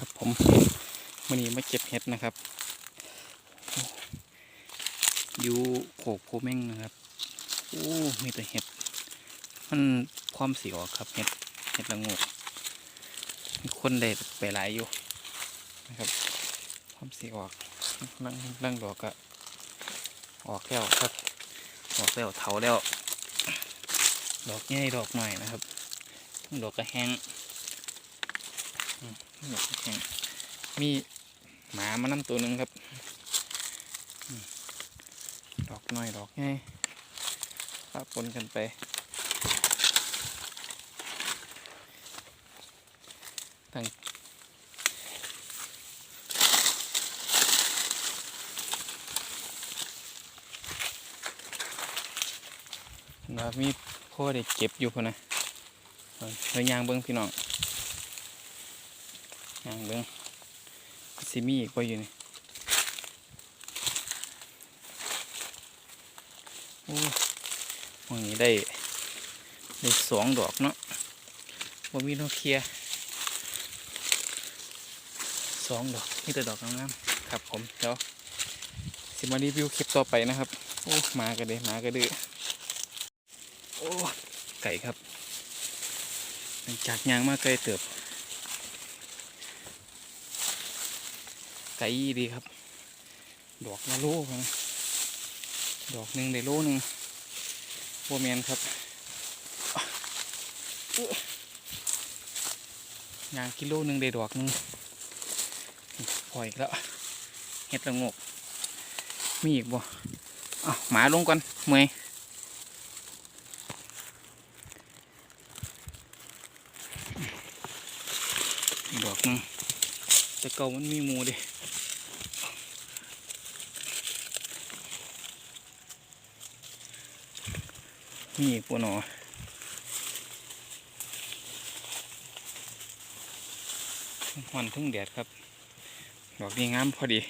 ครับผมวันนี้มาเก็บเห็ดนะครับ อยู่โขกโพเม่งนะครับโอ้มีแต่เห็ด มันความเสียวครับเห็ดเห็ดละงกคนได้ไปหลายอยู่นะครับ ความเสียวออกลังลังดอกก็ออกแล้วครับ ออกแล้วเถาแล้ว ดอกใหญ่ดอกหน่อยนะครับ ดอกกระแห้ง มีหมามานั่ตัวหนึ่งครับ ดอกน้อยดอกใหญ่ปะปนกันไปตั้งนะมีพ่อได้เก็บอยู่พอนะเอาเรายางเบิ้งพี่น้อง ยางเบิ้งซิมีอีกว่อยู่นี่โอ้วันนี้ได้ได้สองดอกเนาะว่ามีโนเคลียสองดอกนี่แต่ดอกงามๆครับผมเดี๋ยวสิมารีวิวคลิปต่อไปนะครับ โอ้มากันเลยมากันดื้อโอ้ไก่ครับหลังจากยางมาไกลเติบ ไก่ดีครับ ดอกละโลครับดอกหนึ่งได้โลหนึ่งโบแมนครับอยางกิโลหนึ่งได้ดอกหนึ่งพออีกแล้วเห็ดละงกมีอีกบ่อาหมาลงก่อนเมยดอกหนึง แต่เก่ามันมีหมูดิมีอีกบ่หนอทั้งวันทั้งแดดครับ ดอกนี้งามพอดี